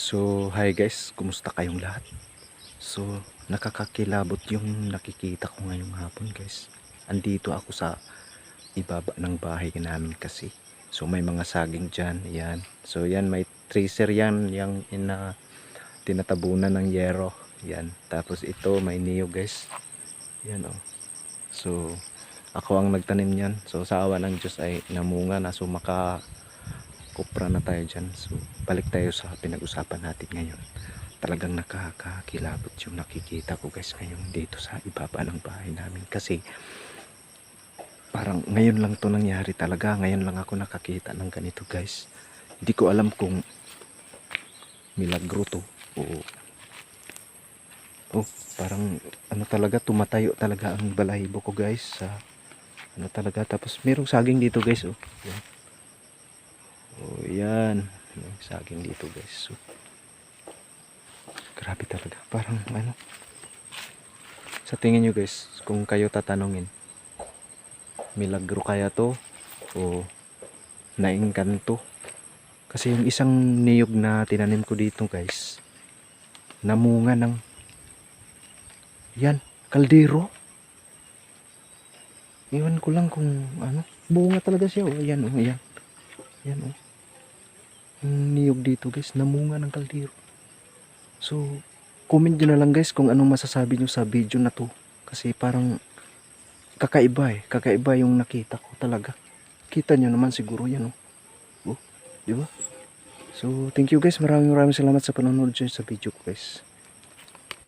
So, hi guys, kumusta kayong lahat? So, nakakakilabot yung nakikita ko ngayong hapon guys. Andito ako sa ibaba ng bahay namin kasi. So, may mga saging dyan, yan. So, yan, may tracer yan, yung ina tinatabunan ng yero. Yan. Tapos ito, may niyog guys. Yan oh. So, ako ang nagtanim niyan. So, sa awa ng Diyos ay namunga na. So, maka kupra na tayo dyan. So, balik tayo sa pinag-usapan natin ngayon. Talagang nakakakilabot yung nakikita ko guys ngayon dito sa ibaba ng bahay namin. Kasi, parang ngayon lang to nangyari talaga. Ngayon lang ako nakakita ng ganito guys. Hindi ko alam kung milagro to o oh, parang ano talaga tumatayo talaga ang balahibo ko guys sa ano talaga tapos merong saging dito guys oh. Yan. Oh, yan. May saging dito, guys. So, grabe talaga. Parang ano. Sa tingin nyo, guys, kung kayo tatanungin, milagro kaya to o naingkanto. Kasi yung isang niyog na tinanim ko dito, guys, namunga ng yan, kaldero. Iwan ko lang kung ano, bunga talaga siya. Oh, yan, oh, yan. Yan oh. Yung niyog dito guys, namunga ng kaldero. So, comment nyo na lang guys kung anong masasabi nyo sa video na to. Kasi parang kakaiba eh. Kakaiba yung nakita ko talaga. Kita nyo naman siguro yan oh. Oh, di ba? So, thank you guys. Maraming maraming salamat sa panonood sa video ko guys.